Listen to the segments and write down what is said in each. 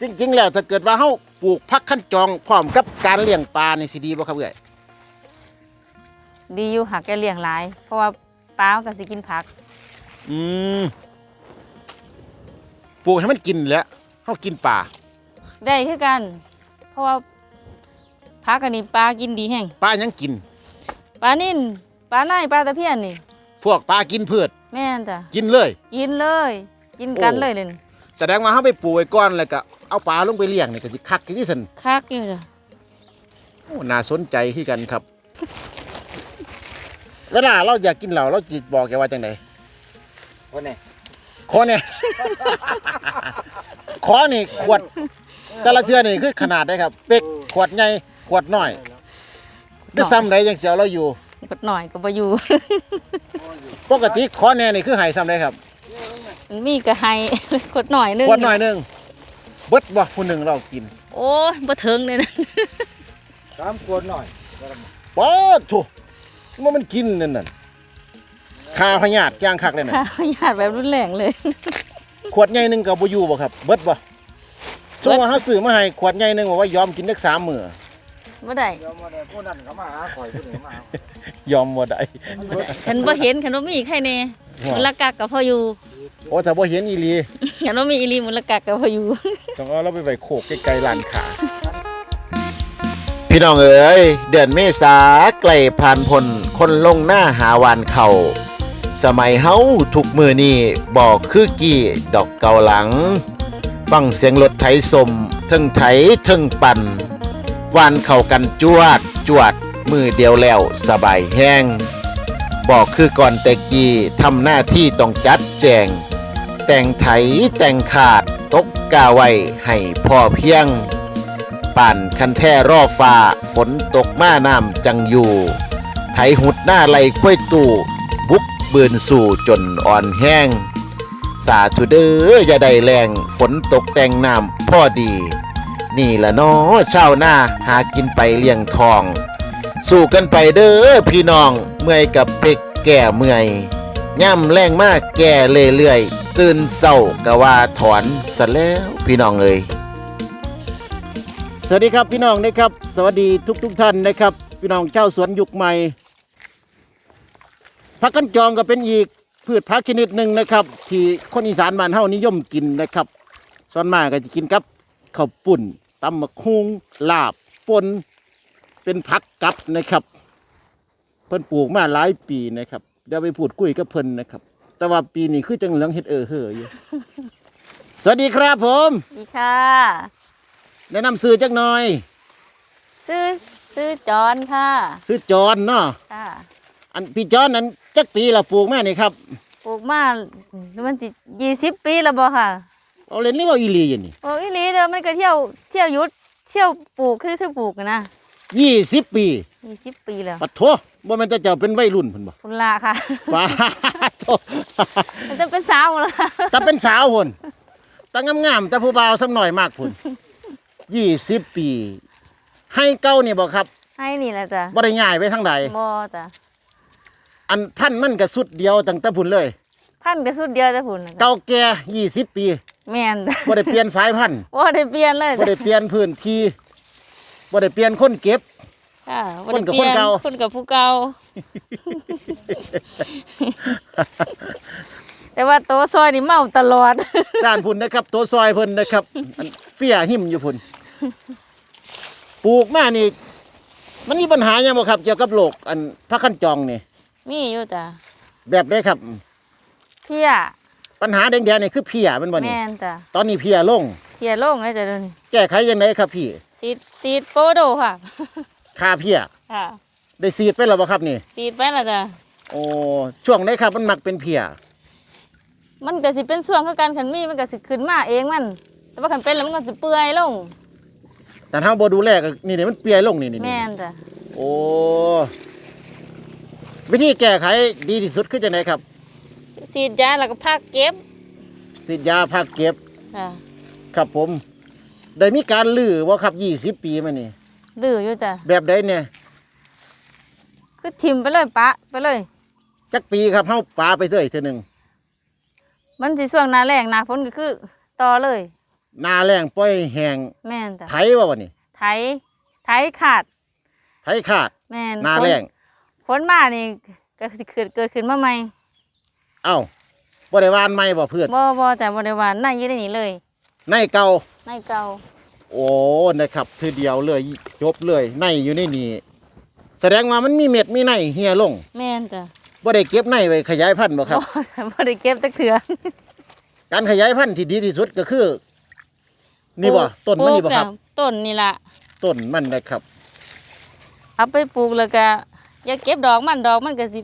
จริงๆ แล้วถ้าเกิดว่าเฮาปลูกผักขั้นจองพร้อมกับการเลี้ยงปลานี่สิดีบ่ครับเอ้ยดีอยู่หักแกเลี้ยงหลาย เพราะว่าปลามันก็สิกินผัก อืมปลูกให้มันกินแหล้วเฮากินปลาได้คือกัน เพราะว่าผักอันนี้ปลากินดีแห้งปลายังกิน ปลานิ่นปลาไนปลาตะเพียนนี่ พวกปลากินพืชแม่นจ้ะกินเลย กินเลย กินกันโอ้ เลยเลย แสดงว่าเฮาไปปลูกไว้ก่อนแล้วก็เอาปลาลงไปเลี้ยงนี่ก็สิคักที่สุดคักอยู่จ้ะโอ้น่าสนใจคือกันครับเวลาเราอยากกินเหล้าเราจิบอกแกว่าจังไดคนนี้ขอเนี่ย ขอนี่ขวด แต่ละเชือนี่คือขนาดได้ครับ เป๊กขวดใหญ่ขวดน้อยด้วยซ้ำใดยังเสียวเราอยู่กดหน่อยก็บ่อยู่ ปกติขอแน่นี่คือใหายซ้ำได้ครับ มันมีก็ให้ กดหน่อยหนึงขวดน้อยหนึงเบิดบ่ผู้หนึ่งเรากิน โอ้ยบ่ถึงเลยนะตามกวนหน่อยป๊อดโถว่ามันกินนั่นน่ะคาพยาธิย่างคักเลยน่ะค่ะญาติแบบรุนแรงเลย ขวดใหญ่หนึงกับบ่อยู่บ่ครับ เบิดบ่สมมติว่าเฮาซื้อมาให้ขวดใหญ่หนึงบอกว่ายอมกินได้สามมื้อบ่ได้เดี๋ยวมาเนี่ยผู้นั้นเขามาหาข่อยผู้นี้มาหาข่อยยอมบ่ได้บ่ได้คันบ่เห็นคันบ่มีใครแน่ว้าวมูลกักก็พออยู่ โอ้ถ้าบ่เห็นอีหลีคันบ่มีอีหลีมูลกักก็พออยู่ต้องเอาเราไปไว้โคกใกล้ๆร้านค้าพี่น้องเอ๋ยเดือนเมษาใกล้ผ่านพ้นคนลงหน้าหาวานเขาสมัยเฮาทุกมือนี่บอกคือกี้ดอกเกาหลัง ฟังเสียงรถไถสมเทึงไถเทึงปั่นวานเข้ากันจวดจวดมือเดียวแล้วสบายแห้ง บอกคือก่อนแต่กี้ทำหน้าที่ต้องจัดแจง แต่งไถแต่งขาดตกกาไว้ให้พ่อเพียง ปั่นคันแท่รอฟ้าฝนตกมาน้ำจังอยู่ ไถหุดหน้าไหลค่อยตู่ บุกบืนสู่จนอ่อนแห้ง สาธุเด้ออย่าได้แรงฝนตกแต่งน้ำพ่อดี นี่ละเนาะชาวนาหากินไปเลี้ยงทอง สู้กันไปเด้อพี่น้องเมื่อยกับเป็กแก่เมื่อยย่ำแรงมากแก่เรื่อยๆ ตื่นเศร้ากะว่าถอนซะแล้วพี่น้องเอ้ยสวัสดีครับพี่น้องนะครับ สวัสดีทุกทุกท่านนะครับ พี่น้องเจ้าสวนยุคใหม่ผักกันจองก็เป็นอีกพืชผักชนิดหนึ่งนะครับ ที่คนอีสานบ้านเฮานิยมกินนะครับส่วนมากก็จะกินกับข้าวปุ่นตำมะคุงลาบปนเป็นผักกับนะครับ เพิ่นปลูกมาหลายปีนะครับ เดี๋ยวไปพูดคุยกับเพิ่นนะครับ แต่ว่าปีนี้คือจังเหลืองเฮ็ดเออเห่ออยู่ สวัสดีครับผมดีค่ะ แนะนำซื้อจักหน่อย ซื้อซื้อจอนค่ะซื้อจอนเนาะค่ะอันพี่จอนนั้นจักปีละปลูกแม่นี่ครับปลูกมามันสิยี่สิบปีแล้วบ่ค่ะเอาเล่นนี่ว่าอีหลีอย่างนี้ปลูกอีหลีเด้อมันก็เที่ยวเที่ยวหยุดเที่ยวปลูกคือซื้อปลูกนะยี่สิบปียี่สิบปีแล้วปัดโถ บ่แม่นแต่เจ้าเป็นวัยรุ่นเพิ่นบ่คุณลาค่ะว้าโถมันจะเป็นสาวแล้วค่ะแต่เป็นสาวพุ่นแต่งามๆแต่ผู้บ่าวซ้ำหน่อยมากพุ่นยี่สิบปี ให้เก้านี่บ่ครับให้นี่แหละจ้ะบ่ได้ง่ายไปทางใดบ่จ้ะอันพันธุ์มันก็สุดเดียวตั้งแต่พุ่นเลย พันก็สุดเดียวแต่พุ่นน่ะจ้ะเก่าแก่ยี่สิบปีแม่นจ้ะบ่ได้เปลี่ยนสายพันธุ์บ่ได้เปลี่ยนเลยบ่จ้ะได้เปลี่ยนพื้นที่บ่ได้เปลี่ยนคนเก็บ ค่ะบ่คนได้กับเปลี่ยคนเก่าคนกับผู้เก่า แต่ว่าโตซอยนี่เมาตลอด ด้านพุ่นนะครับ ตัวซอยเพิ่นนะครับอันเฟียหิมอยู่พุ่นปลูกมานี่ มันมีปัญหาหยังบ่ครับ เกี่ยวกับโรคอันพระคันจองนี่ มีอยู่จ้ะแบบได้ครับ เพียปัญหาแดงๆนี่คือเพียแมันบ่นี่แม่นจ้ะตอนนี้เพียลง เพียโล่งเลยจ้ะเดี๋ยวนี้แก้ไขยังไงครับพี่ ซีดซีดโปโดค่ะ ค่าเพียค่ะได้ซีดไปแล้วบ่ครับนี่ซีดไปและจ้ะโอ้ช่วงไหนครับมันมักเป็นเพียมันก็สิเป็นช่วงคือกันคันมีมันก็สิขึ้นมาเองมัน แต่ว่าคันเป็นแล้วมันก็สิเปื่อยลงแต่ถ้าบ่ดูแลก็นี่นี่มันเปียลงนี่นี่นี่แม่นจ้ะโอ้วิธีแก้ไขดีที่สุดคือจังไดครับซีดยาแล้วก็พักเก็บสิทยาภาคเก็บ ค่ะ ครับผม ได้มีการลือว่าครับ 20 ปีมานี่ ดื้ออยู่จ้ะแบบใดเนี่ยคือทิมไปเลยปะไปเลย จักปีครับเฮาปลาไปเรื่อยเทื่อหนึงมันสิช่วงหน้าแรงหน้าฝนก็คือต่อเลยนาแรงปล่อยแห้งแม่นจ้ะไถว่าวันนี้ไถไถขาดไถขาดแม่นนาแรงฝนมานี่ก็สิเกิดเกิดขึ้นมาใหม่เอ้าบ่ได้หวานไหมบ่เพื่อนบ่บ่จ้ะบ่ได้ว่าน่าอยู่ในนี้เลย ในเก่าในเก่า โอ้นะครับทีเดียวเลยจบเลยในอยู่ในนี่แสดงว่ามันมีเม็ดมีในเหี่ยลงแม่นจ้ะบ่ได้เก็บในไว้ขยายพันธุ์บ่ครับบ่จ้ะบ่ได้เก็บจักเถื่อการขยายพันธุ์ที่ดีที่สุดก็คือ นี่บ่ต้นมันนี่บ่ครับปลูกจ้ะต้นนี่ล่ะต้นมันนะครับ เอาไปปลูกแล้วก็อย่าเก็บดอกมันดอกมันก็สิ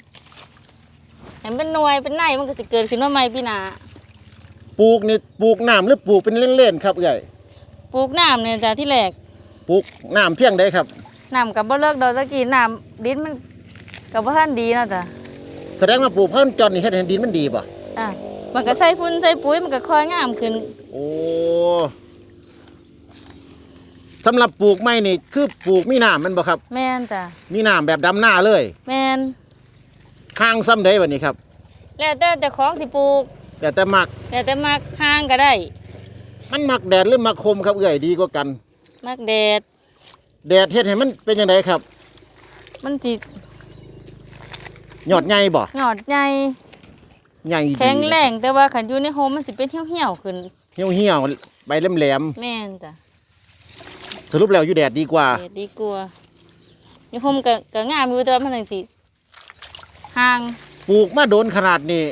ให้มันเป็นหน่วยเป็นในมันก็สิเกิดขึ้นมาใหม่ปีหน้าปลูกนี่ปลูกน้ำหรือปลูกเป็นเล่นๆครับเอ้ย ปลูกน้ำเนี่ยจ้ะที่แรกปลูกน้ำเพียงใดครับน้ำกับบ่เลิกดอกตะกี้น้ำดินมันกับบ่ทันดีเนาะจ้ะแสดงว่าปลูกเพิ่นจอนนี่เฮ็ดให้ดินมันดีบ่อะมันก็ใส่ฝุ่นใส่ปุ๋ยมันก็ค่อยงามขึ้น โอ้สำหรับปลูกไม้นี่คือปลูกมีน้ำมันบ่ครับ แม่นจ้ะมีน้ำแบบดำหน้าเลยแม่นข้างซ้ำใดบัดนี้ครับ แล้วแต่เจ้าของสิปลูก แต่แต่มัก แล้วแต่มักห่างก็ได้ มันมักแดดหรือมักคมครับเอ้ยดีกว่ากัน มักแดด แดดเฮ็ดให้มันเป็นจังไดครับ มันสิยอดใหญ่บ่ยอดใหญ่ใหญ่ดีแข็งแรงแต่ว่าคันอยู่ในโฮมมันสิเป็นเหี่ยวๆขึ้นเหี่ยวเหี่ยวๆใบแหลมแม่นจ้ะๆสรุปแล้วอยู่แดดดีกว่าแดดดีกว่าอยู่โฮมก็ก็งามอยู่แต่ว่ามันจังสิห่างปลูกมาโดนขนาดนี้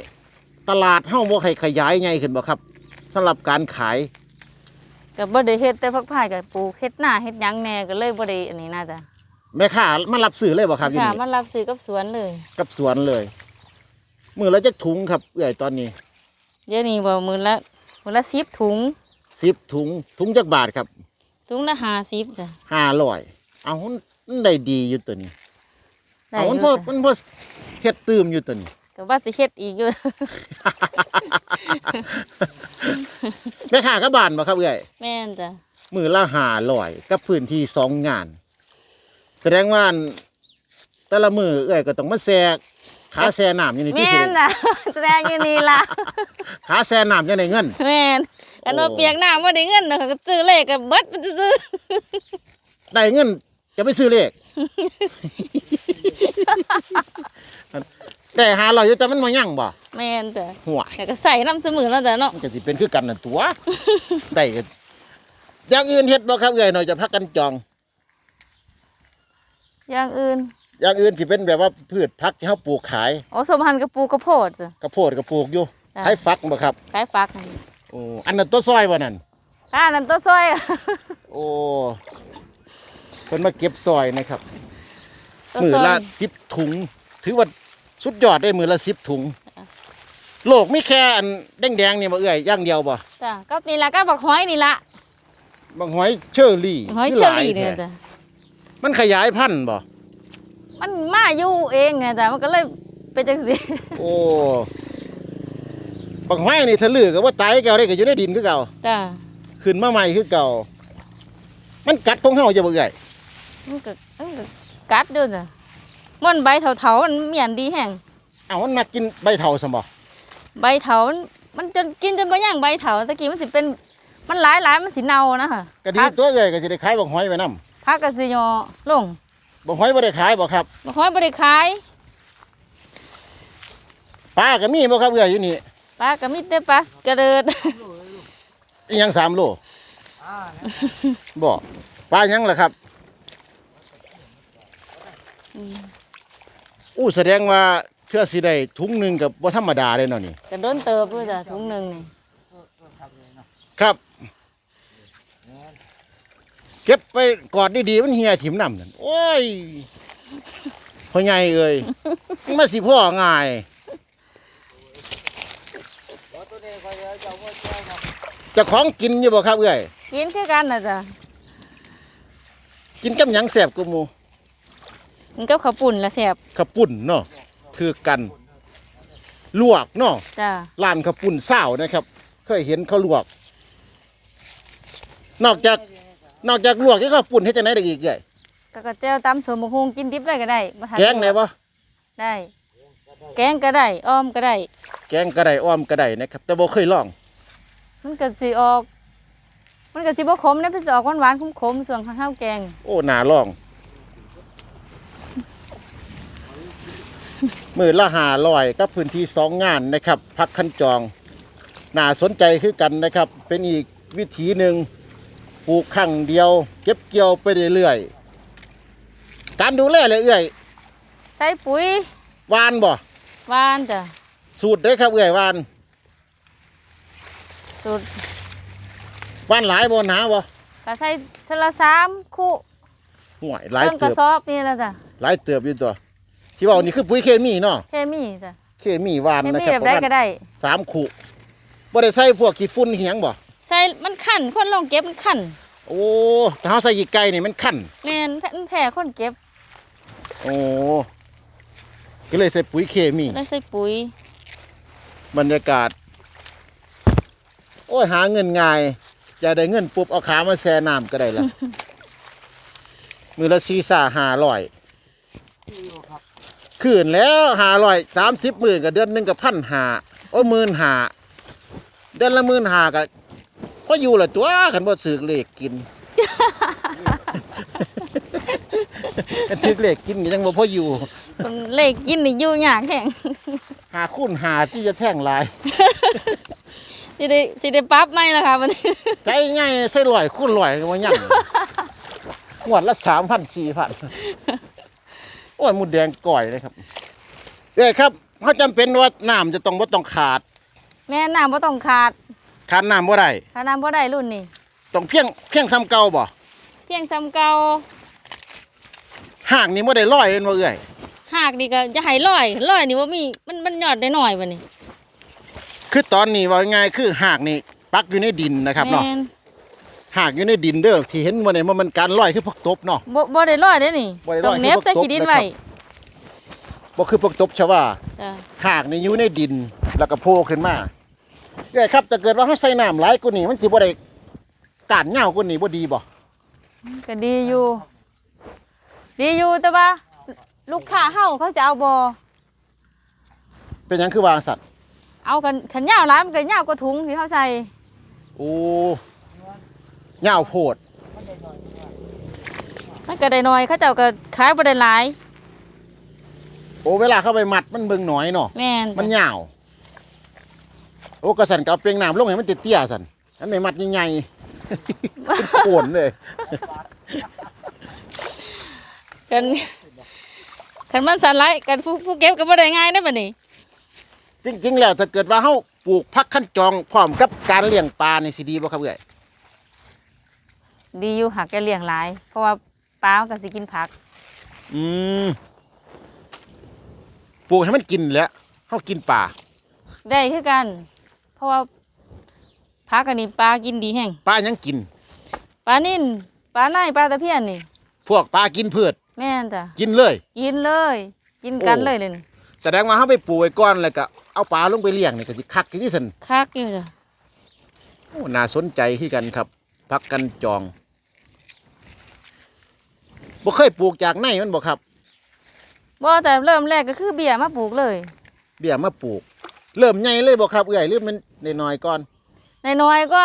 ตลาดเฮาบ่ให้ขยายใหญ่ขึ้นบ่ครับสำหรับการขาย ก็บ่ได้เฮ็ดแต่พักพายก็ปลูกเฮ็ดหน้าเฮ็ดหยังแหน่ก็เลยบ่ได้อันนี้น่าจ้ะแม่ค้ามารับซื้อเลยบ่ครับอยู่ค่ะนี่มันรับซื้อกับสวนเลยกับสวนเลย มื้อละจักถุงครับเอื้อยตอนนี้เดี๋ยวนี้บ่มื้อละมื้อละ10ถุง10ถุงถุงจักบาทครับถุงละ50จ้ะ500เอามันได้ดีอยู่ตัวนี้ได้เอาอมันยู่พอจ้ะ มันพอเฮ็ดตื่มอยู่ตัวนี้ ก็ว่าสิเฮ็ดอีกอยู่ แม่ค้าก็บ้านบ่ครับเอื้อยแม่นจ้ะมือละหาลอยกับพื้นที่สองงาน แสดงว่าอันแต่ละมือเอ้อยก็ต้องมาแซกขาแซน้ำอยู่ในที่แม่สุดนจ้ะแสดงอยู่นี่ล่ะขาแซน้ำยังได้เงิน แม่นกันว่าโอ้ เปียกน้ำบ่ได้เงินเนาะก็ซื้อเลขก็เบิดไปซื้อได้เงินจะไปซื้อเลข ได้หาลอยอยู่แต่มันมายั่งบ่แม่นจ้ะห่วยแต่ก็ใส่น้ำเสมอแล้วจ้ะเนาะมันก็สิเป็นคือกันนั่นตัวได้ก็อย่างอื่นเฮ็ดบ่ครับเอ้อยหน่อยจะพักกันจอง อย่างอื่น อย่างอื่นสิเป็นแบบว่าพืชผักที่เฮาปลูกขายโอ้สมพันธ์กับปลูกกระโพดจ้ะกระโพดก็ปลูกอยู่จ้ะขายฟักบ่ครับขายฟักโอ้อันนั้นตัวซอยบ่นั่นอ่าน้ำต้นซอย โอ้เพิ่นมาเก็บซอยนะครับต้นมือซอยละสิบถุง ถือว่า สุดยอดได้มือละสิบถุง โลกมีแค่อันแดงๆนี่มาเอื้อยอย่างเดียวบ่จ้ะก็นี่ละก็บักหอยนี่ละบางหอยเชอรี่หอยคืเชอหลารี่เนี่ยแท้จ้ะมันขยายพันธุ์บ่มันมาอยู่เองไงจ้ะมันก็เลยเป็นจังซี่โอ้บางหอยนี่ทะลือก็ว่าตายเก่าได้ก็อยู่ในดินคือเก่าจ้ะขึ้นมาใหม่คือเก่า มันกัดของเฮาจะบ่เอื้อยมันก็มันก็กัดเด้วยจ้ะ มันใบเถาๆมันเมียนดีแห้งเอ้ามันมากินใบเถาซั่นบ่ใบเถามันมันจนกินจนบ่ย่างใบเถาตะกี้มันสิเป็นมันหลายหลายมันสิเน่านะคะก็ดีพักตัวเอื้อยก็สิได้ขายบางหอยไว้นํพักก็สิยอลงบางหอยบ่ได้ขายบ่ครับบักหอยบ่ได้ขายปลาก็มีบ่ครับเอื้อยอยู่นี่ปลาก็มีแต่ปลากระเดิด อีหยังสามโลอ่าบ่ปลาหยังล่ะครับ อู้แสดงว่าเชื่อสิได้ถุงหนึ่งกับว่าธรรมดาเลยเนาะนี่กระโดนเติบด้วยจ้ะถุงหนึงนี่ครับ เก็บไปกอดดีๆมันเหียถิ่มน้ำนั่นโอ้ยพ่อใหญ่เอ้ยมันมาสิพ่อง่ายแล้วตัวนี้คอยเอาเจ้าว่าแจ้งครับเจะของกินอยู่บ่ครับเอ้ยกินคือกันน่ะจ้ะกินกับหยังแซ่บกว่าหมู่ มันกับข้าวปุ่นละแซ่บข้าวปุ้นเนาะคือกัน ลวกเนาะจ้ะร้านข้าวปุ้นเศร้าวนะครับ เคยเห็นเขาลวก นอกจาก นอกจากลวกที่ข้าวปุ้นเฮ็ดจังไดได้อีกเอ้ยก็กระเจียวตำสวนบกฮุงกินดิบได้ก็ได้บ่ทันแกงได้บ่ได้ แกงก็ได้อ้อมก็ได้ แกงก็ได้อ้อมก็ได้นะครับ แต่บ่เคยลอง มันก็สิออก มันก็สิบ่ขมนะเพิ่นสิออกหวานๆขมๆส่วนข้าวแกง โอ้หนาลอง มือละหาลอยกับพื้นที่สองงานนะครับพักคันจองน่าสนใจคือกันนะครับ เป็นอีกวิธีหนึ่งปลูกครั้งเดียว เก็บเกี่ยวไปเรื่อยๆการดูแลเลยเอื้อยใส่ปุ๋ยวานบ่หวานจ้ะสูตรได้อครับเอื้อยวานสูตรวานหลายบ่หนาบ่ก็ใส่เทอละสามคู่ห่วยหลายเพิ่งกเติระบสอบนี่แหละจ้ะหลายเติบอยู่ตัว ที่ว่านี่คือปุ๋ยเคมีเนาะเคมีจ้ะเคมีหวานเคนะมีครับแบบได้ก็ได้ สามขู่บ่ได้ใส่พวกขี้ฝุ่นเหียงบ่ใส่มันขันคนลองเก็บมันขันโอ้ถ้าเฮาใส่ยีไก่นี่มันคันแม่นมันแผ่คนเก็บโอ้ก็เลยใส่ปุ๋ยเคมีได้ใส่ปุ๋ยบรรยากาศ โอ้ยหาเงินง่ายอย่าได้เงินปุ๊บเอาขามาแช่น้ำก็ได้ละ มือละซีซ่าห้าร้อยที่อยู่ครับ คืนแล้วห้าร้อยสามสิบหมื่นกับเดือนหนึ่งกับพันหาโอ้หมื่นหาเดือนละหมื่นหาก็ก็อยู่ละตัวขันบ่ซื้อเลขกินกันซื้อเลขกินก็ยังบ่พออยู่คนเลขกินนี่อยู่ยากแข็งหาคูณหาที่จะแท่งหลายสิได้สิได้ปรั๊บไหมล่ะค่ะวันนี้ใจง่ายใส่ลอยคูณลอยก็มายั่งงวดละสามพันสี่พัน โอ้ยหมุดแดงก่อยเลยครับเอ้ยครับเขาจำเป็นว่าน้ำจะต้องบ่ต้องขาด แม่น้ำบ่ต้องขาดขาดน้ำบ่ได้ขาดน้ำบ่ได้รุ่นนี้ต้องเพียงเพียงซ้ำเก่าบ่เพียงซ้ำเก่าหากนี่บ่ได้ลอยเอ็นว่าเอ้ยหากนี่ก็จะให้ลอยลอยนี่ว่ามีมันมันยอดได้หน่อยวันนี้คือตอนนี้ว่าง่ายคือหากนี่ปักอยู่ในดินนะครับเนาะแม่น หากอยู่ในดินเด้อที่เห็นว่าเนี่ยมันการลอยคือพวกตบเนาะบ่บ่ได้ลอยได้นี่บ่ได้ลอยต้องเน็บคือพวกใส่ขี้ดินไว้ตบนะครับบ่คือพวกตบชาวาจ้ะหากนี่อยู่ในดินแล้วก็โผล่ขึ้นมาเอ้ยครับถ้าเกิดว่าเฮาใส่น้ำหลายกว่านี้มันสิบ่ได้การเหงากว่านี้บ่ดีบ่ก็ดีอยู่ ดีอยู่แต่ว่าลูกค้าเฮาเขาจะเอาบ่เป็นหยังคือวางสัตว์เอากันขันยาวหลายมันก็ยาวกว่าถุงที่เขาใส่โอ้ เหงาโพดมันก็ได้น้อยเขาเจ้าก็ขายบ่ได้หลาย โอ้เวลาเข้าไปมัดมันเบิ่งหน่อยเนาะแม่นมันเหงาโอ้กระสันก็เอาเปียงน้ำลงให้มันเตี้ยๆสันอันไหนมัดใหญ่ๆ เป็นโขนเลยกันคันมันสั่นหลายกันผู้ผู้เก็บก็บ่ได้ง่ายเด้บัดนี้จริงๆแล้วถ้าเกิดว่าเฮาปลูกพักขั้นจองพร้อมกับการเลี้ยงปลานี่สิดีบ่ครับเอ้ย ดีอยู่หักแกเลี้ยงหลาย เพราะว่าปลามันก็สิกินผัก อืมปลูกให้มันกินแหล้วเฮากินปลาได้คือกัน เพราะว่าผักอันนี้ปลากินดีแห้งปลายังกิน ปลานิ่นปลาในปลาตะเพียนนี่ พวกปลากินพืชแม่นจ้ะกินเลย กินเลย กินกันโอ้เลยเลยนี่แสดงว่าเฮาไปปลูกไว้ก่อนแล้วก็เอาปลาลงไปเลี้ยงนี่ก็สิคักอยู่ที่ซั่นคักอยู่จ้ะ โอ้น่าสนใจคือกันครับ พักกันจองบ่เคยปลูกจากในมันบ่ครับ บ่แต่เริ่มแรกก็คือเบี้ยมาปลูกเลยเบี้ยมาปลูก เริ่มใหญ่เลยบ่ครับเอื้อยหรือมันน้อยๆก่อนน้อยๆก็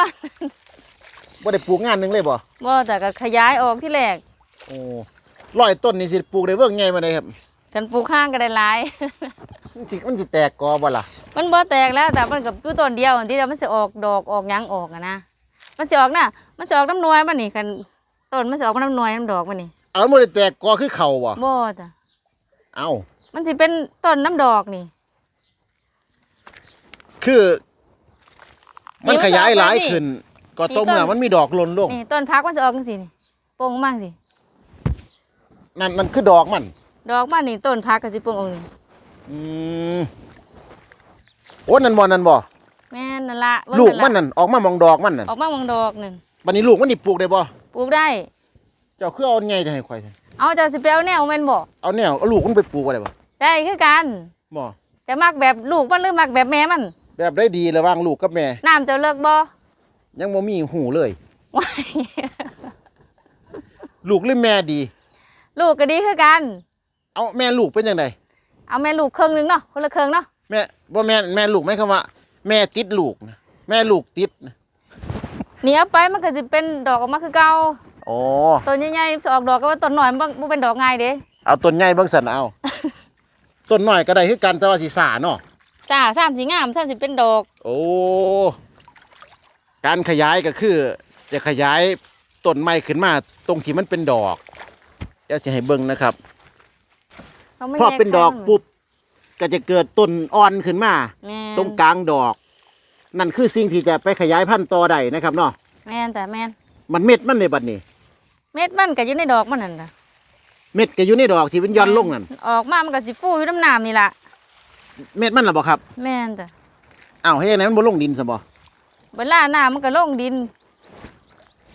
บ่ได้ปลูกงานหนึงเลยบ่บ่แต่ก็ขยายออกที่แรกโอ้ร้อยต้นนี่สิปลูกได้เบิ่งใหญ่มาได้ครับฉันปลูกข้างก็ได้หลาย มันสิมันสิแตกกอบ่ล่ะ มันบ่แตกแล้วแต่มันกับอยู่ต้นเดียวที่เดียวมันสิออกดอกออกหยังออกอะนะ มันสิออกน่ะ มันสิออกน้ำหนวยมันนี่คันต้นมันสิออกมาน้ำหนวยน้ำดอกมันนี่เอามันบ่ได้แตกกอคือเข่าบ่บ่จ้ะเอ้ามันสิเป็นต้นน้ำดอกนี่ คือ มันขยายหลายนี่ขึ้น ก็ต่อนี่ต้นเมื่อมันมีดอกหล่นลงนี่ต้นพักมันสิออกจังซี่นี่โป่งมั่งสินั่นนั่นคือดอกมัน ดอกมันนี่ต้นพักก็สิโป่งออกนี่อืมโอ้นั่นบ่นั่นบ่ แม่นนั่นละเบิ่งลูกมันล่ะนั่นออกมามองดอกมันนั่นออกมามองดอกนั่นบัดนี้ลูกมันนี่ปลูกได้บ่ปลูกได้ เจ้าคือเอาไงจะให้ข่อยเอาเจ้าสิไปเอาแนวแม่นบ่เอาแนวเอาลูกมันไปปลูกบ่ได้บ่ได้คือกันบ่จะมักแบบลูกมันหรือมักแบบแม่มัน แบบได้ดีระหว่างลูกกับแม่ น้ำเจ้าเลิกบ่ยังบ่มีหูเลยว้ายลูกหรือแม่ดี ลูกก็ดีคือกัน เอาแม่ลูกเป็นจังไดเอาแม่ลูกครึ่งหนึงเนาะคนละครึ่งเนาะแม่บ่แม่แม่ลูกไหมคำว่า แม่ติดลูกนะแม่ลูกติดนะนี่เอาไปมันก็สิเป็นดอกออกมาคือเก่าโอ้ต้นใหญ่ๆสิออกดอกก็ว่าต้นน้อยมันบ่บ่เป็นดอกง่ายเด้เอาต้นใหญ่เบิ่งสันเอาต้นน้อยก็ได้คือกันแต่ว่าสิสาเนาะซ่าสามสิงามท่านสิเป็นดอก โอ้การขยายก็คือ จะขยายต้นไม้ขึ้นมา ตรงที่มันเป็นดอกเดี๋ยวสิให้เบิ่งนะครับเขาไม่พอแยกเป็นดอกข้างปุ๊บ ก็จะเกิดต้นอ่อนขึ้นมา แม่นตรงกลางดอก นั่นคือสิ่งที่จะไปขยายพันธุ์ต่อได้นะครับเนาะแม่นแต่แม่นมันเม็ดมันในบัดนี้ เม็ดมันก็อยู่ในดอกมันนั่นน่ะเม็ดก็อยู่ในดอกที่เป็นย้อนลงนั่นออกมามันก็สิฟูอยู่น้ำน้ำนี่ล่ะเม็ดมันล่ะบ่ครับแม่นจ้ะอ้าวเฮ้ยไหนมันบ่ลงดินซะบ่เวลาน้ำมันก็ลงดิน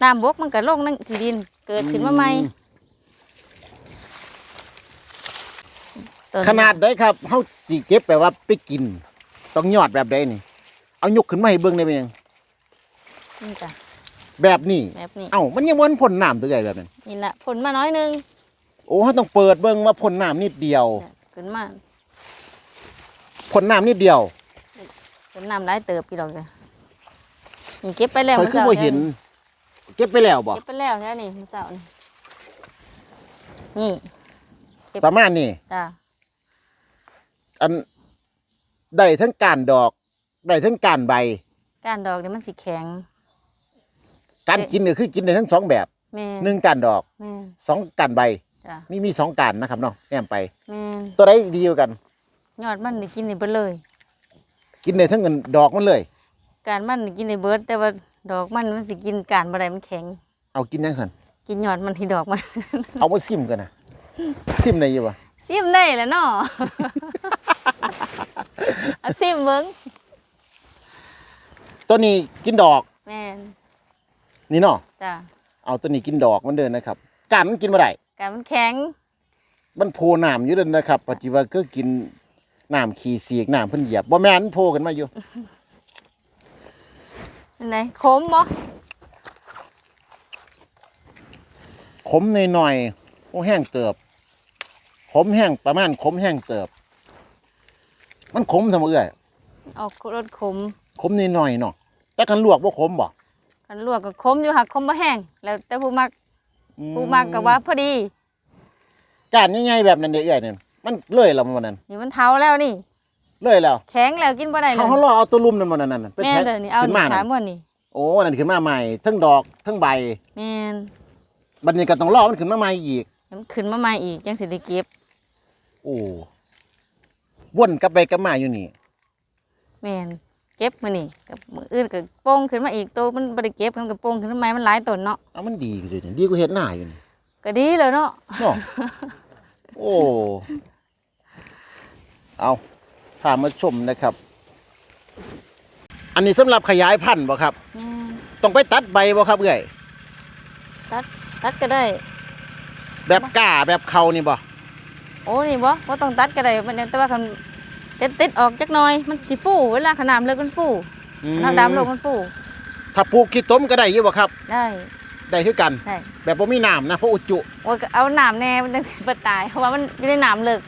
น้ำบกมันก็ลงนั่งที่ดิน เกิดขึ้นมาใหม่ ต้นขนาดได้ครับเฮาสิเก็บแปลว่าไปกิน ต้องยอดแบบใดนี่ เอายกขึ้นมาให้เบิ่งได้ไหมยังนี่จ้ะแบบนี้ แบบนี้เอ้ามันยังบ่ทันพ่นน้ำตัวใหญ่แบบนั้นนี่แหละผลมาน้อยหนึงโอ้เฮาต้องเปิดเบิ่งว่าพ่นน้ำนิดเดียวเนี่ยขึ้นมาพ่นน้ำนิดเดียวผลน้ำหลายเติบพี่ดอกจ้ะนี่เก็บไปแล้วข่อยมื้อคือเช้าบ่เห็น เก็บไปแล้วบ่เก็บไปแล้วใช่นี่มื้อเช้านี่นี่ประมาณนี้จ้ะ อันได้ทั้งการดอกได้ทั้งการใบ ก้านดอกนี่มันสิแข็ง การเอ๊ะกินก็คือกินได้ทั้งสองแบบแม่นหนึ่งการดอกแม่นสองการใบจ้ะมีมีสองการนะครับเนาะแนมไป แม่นตัวใดดีกว่ากัน ยอดมันนี่กินได้เบิดเลย กินได้ทั้งเงินดอกมันเลย การมันนี่กินได้เบิด แต่ว่าดอกมันมันสิกินการบ่ได้มันแข็ง เอากินยังสันกินยอดมันที่ดอกมัน เอามาซิมกันนะซิมได้อยังบ่ซิมได้แหล้วเนาะเอาซิมเบิ้งตัวนี้กินดอกแม่นนี่เนาะจ้ะเอาตัวนี้กินดอกมันเดินนะครับการมันกินบ่ได้การมันแข็ง มันโพน้ำอยู่เดินนะครับปัจจุบันก็กินน้ำขี้เสียกน้ำเพิ่นเหยียบบ่แม่นมันโพกันมาอยู่อันไหนขมบ่ขมหน่อยๆโอ้แห้งเติบขมแห้งประมาณขมแห้งเติบ มันขมเสมอเอ้ยออกรสขมขมหน่อยๆเนาะแต่กันลวกบ่ขมบ่กันลวกก็ขมอยู่ค่ะขมบ่แห้งแล้วแต่ผู้มักผู้มักก็ว่าพอดีการใหญ่ๆแบบนั้นเด้อเอ้ยเนี่ยมันเลยแล้วมันนั้นนี่มันเทาแล้วนี่ เลยแล้วแข็งแล้วกินบ่ได้เลเขายเขารอเอาตัวลุ่มนั่นมันนั่นน่ะแม่นเด้อนี่เอาขึ้นนี่มาขานั่นม่วนนี่โอ้นั่นขึ้นมาใหม่ทั้งดอกทั้งใบแม่นบัดนี้ก็ต้องรอมันขึ้นมาใหม่อีกเดี๋ยวมันขึ้นมาใหม่อีกจังสิได้เก็บ โอ้ วนกลับไปกลับมาอยู่นี่แม่นเก็บมื้อนี้กับมื้ออื่นก็โป่งขึ้นมาอีกโตมันบ่ได้เก็บมันก็โป่งขึ้นมาใหม่มันหลายต้นเนาะเอามันดีกว่าเลยดีกว่าเฮ็ดหน้าอยู่นี่ก็ดีแล้วเนาะเนาะโอ้เอาพามาชมนะครับ อันนี้สำหรับขยายพันธุ์บ่ครับแม่นต้องไปตัดใบบ่ครับเอ้ยตัดตัดก็ได้ แบบก้าแบบเขานี่บ่โอ้นี่บ่บ่ต้องตัดก็ได้มันแต่ว่าคัน ติดติดออกจักหน่อยมันสิฟูเวลาขนามเลิกมันฟูอืมน้ำดำลงมันฟูถ้าปลูกขี้ต้มก็ได้อยู่บ่ครับ ได้ได้คือกัน ได้แบบบ่มีน้ำนะเพราะอุจจุ โอ้ยก็เอาน้ำแน่มันจังสิบ่ตายเพราะว่ามันอยู่ในน้ำเลิก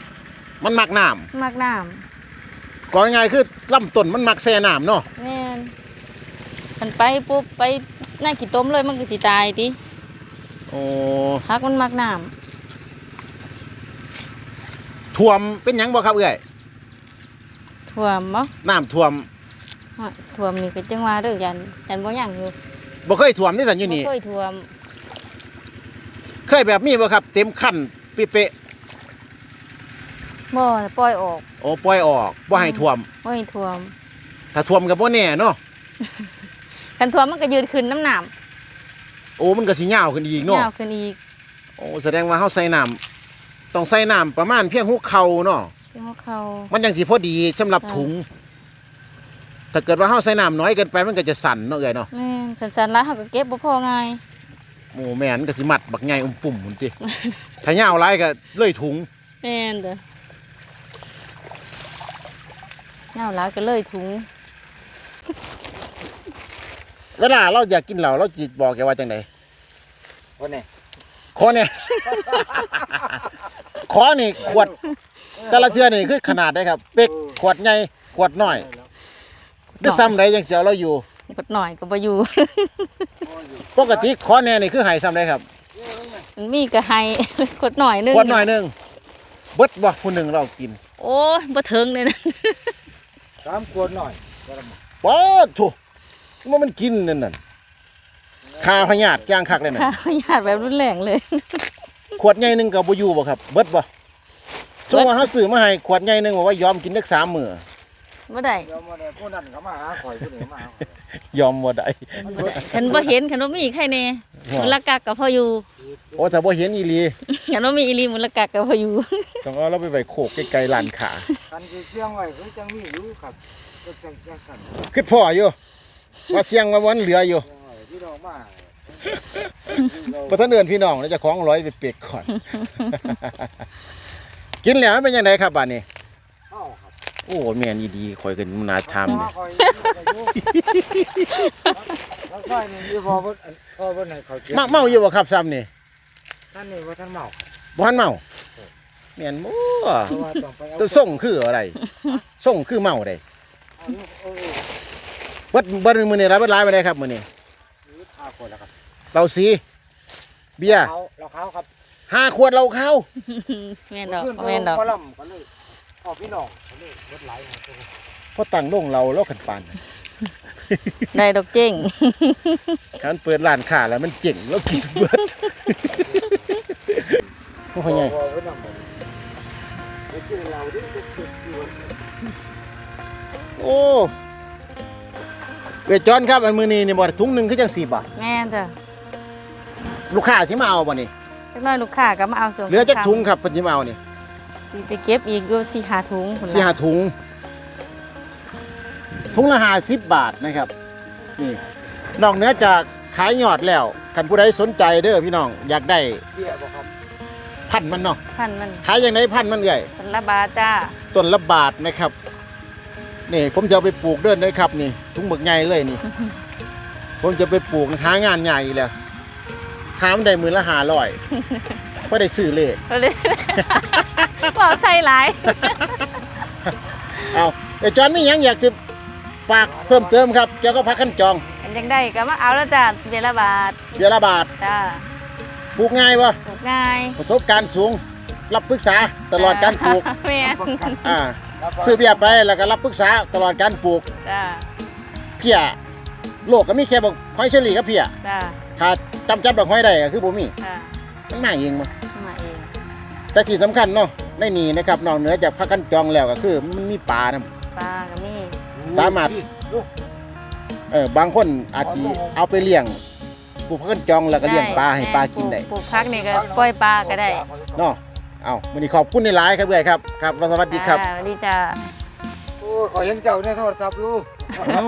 มันมักน้มากน้ำก็ง่ายๆคือลำต้นมันมักแช่น้ำเนาะำแม่นมันไปปุ๊บไปหน้าขี้ต้มเลยมันก็สิตายติโอ้ฮักมันมากน้ท่วมเป็นหยังบ่ครับเอ้ยำ ท่วมบ่น้ำท่วมฮะท่วมนี่ก็จังว่าเด้อยันยันบ่ยังอยู่บ่เคยท่วมที่สันอยู่นี่บ่เคยท่วมเคยแบบนี้บ่ครับ เต็มขั้นเป๊ะบ่ปล่อยออกๆโอ้ปล่อยออกบ่ให้ท่วมบ่ให้ท่วม ถ้าท่วมก็บ่แน่เนาะคันท่วมมันก็ยืดขึ้นน้ำน้โอ้มันก็สิยาวขึ้นอีกำเนาะยาวขึ้นอีกโอ้แสดงว่าเฮาใส่น้ำต้องใส่น้ำประมาณเพียงหัวเข่าเนาะ ที่หัวเขามันจังสิพอดีสำหรับค่ะ ถุง ถ้าเกิดว่าเฮาใส่น้ำน้อยเกินไปมันก็จะสั่นเนาะเอ้ยเนาะแม่นคันสันแล้วเขาก็เก็บบ่พอง่ายโอ้แม่นก็สิมัดบักใหญ่อุ้มปุ่มพุ่นติ ถ้ายาวหลายก็เลยถุง แม่นเด้อเงาหลายก็เลยถุงเวลาเราอยากกินเหล้าเราจิบอกแกว่าจังไดวันนี้ขอเนี่ย ขอนี่ขวด แต่ละเชือนี่คือขนาดได้ครับ เป๊กขวดใหญ่ขวดน้อยคือซ้ำใดยังเสียวเราอยู่กดหน่อยก็บ่อยู่ ปกติขอแน่นี่คือให้ซ้ำได้ครับมันมีก็ให้กดหน่อยหนึงขวดหน่อยหนึงเบิดบ่ผู้หนึงเรากินโอ้ยบ่ถึงเลยนะสามขวดหน่อยก็ละหมดป๊อดโถว่ามันกินนั่นน่ะคาพยาธิย่างคักเลยน่ะค่ะญาติแบบรุนแรงเลย ขวดใหญ่หนึงก็บ่อยู่บ่ครับ เบิดบ่ สมมุติว่าเฮาซื้อมาให้ขวดใหญ่หนึงบอกว่ายอมกินได้สามมื้อบ่ได้เดี๋ยวมาเนี่ยผู้นั้นเขามาหาข่อยผู้นี้มาหาข่อยยอมบ่ได้คันบ่เห็นคันบ่มีใครแน่มูลกักก็พออยู่โอ้ถ้าบ่เห็นอีหลีคันบ่มีอีหลีมูลกักก็พออยู่ ต้องเอาเราไปไว้โคกไกลๆร้านค้าคันที่เชียงไว้คือจังมีอยู่ครับก็จังจังสั่นเชียงคิดพ่ออยู่ว่าเสียงว่าวันเหลืออยู่ไว้ที่เรามาบ่ทันเอิ้นพี่น้องแล้วเจะของร้อยไปเปียกก่อน กินแล้วมันเป็นจังไดครับบัดนี้เข้าครับโอ้แม่นอีดีข่อยก็มันน่าทำมานี่ข่อยอยู่แล้วข่อยนี่มีพอเพิ่นอันพอเพิ่นให้เขาเก็บเมาเมาอยู่บ่ครับซ้ำนี่ท่านนี่ว่าท่านเมาบ่ทันเมาแม่นบ่เพราะว่าต้องไปเอาแต่ส่งคืออะไร ส่งคือเมาได้เอาลูกเอาลูกเบิดเบิดมื้อนี้รับเบิดหลายไปได้ครับมื้อนี้ถือห้าขวดแล้วครับเราสีเบียร์เขาเราเขาครับ ห้าขวดเราเข้าแม่นดอกเพื่อนบ่แม่นดอกเขาล่ำก็เลยออกพี่น้องก็เลยรถไหลมาตัวพอตั้งลงเราเราขันปานได้ดอกเจ้งคันเปิดร้านค้าแล้วมันเจ๋งแล้วกินเบิดโอ้ยใหญ่พอเพิ่นนำไปไปกินเหล้าดิจะติดอยู่โอ้เวทจอนครับอันมื้อนี้นี่บ่ถุงหนึงคือจัง4บาทแม่นจ้ะลูกค้าสิมาเอาบ่นี่ จักหน้อยลูกค้าก็มาเอาส่งเหลือจักถุงครับเพิ่นสิมาเอานี่สิไปเก็บอีกอยู่สิหาถุงพุ่นสิล่ะหาถุง ถุงละ50บาทนะครับ นี่นอกเหนือจากขายยอดแล้วคันผู้ใดสนใจเด้อพี่น้อง อยากได้เบี้ยบ่ครับพันธุ์มันเนาะพันมันขายอย่างไรพันธุ์มันใหญ่คนละบาทจ้าต้นละบาทนะครับนี่ผมจะเอาไปปลูกเดินเลยครับนี่ถุงบักใหญ่เลยนี่ ผมจะไปปลูกหางานใหญ่อีกแล้ว หามันได้มือละหาร้อยก็ได้ซื้อเลขก็เลยบอกใส่หลาย เอาไอ้จอนมีหยังอยากจะฝากเพิ่มเติมครับเกี่ยวกับพักขั้นจองอันยังได้ก็มาเอาแล้วจ้าเดือนละบาทเบียร์ละบาทจ้าปลูกง่ายปะปลูกง่ายประสบการณ์สูง รับปรึกษาตลอดการปลูกแม่นอ่าซื้อเบียร์ไปแล้วก็รับปรึกษาตลอดการปลูกจ้าเพียโลกก็มีแค่บอกหอยเชอรี่กับเพียจ้าถ้า จำจับดอกหอยได้ก็คือบ่มีจ้ามันมาเองมามาเองแต่ที่สำคัญเนาะในนี่นะครับนอกเหนือจากพักกันจองแล้วก็คือ มันมีปลานะปลาก็มีสามารถ ลูก เออบางคนอาจจะเอาไปเลี้ยงปลูกพักกันจองแล้วก็เลี้ยงปลาให้ปลากินได้ปลูกพักนี่ก็ปล่อยปลาก็ได้เนาะเอาวันนี้ขอบคุณในหลายๆครับเพื่อนครับครับสวัสดีครับ อ่าสวัสดีจ้าโอ้ยขอยเห็นเจ้าในโทรศัพท์อยู่เอ้า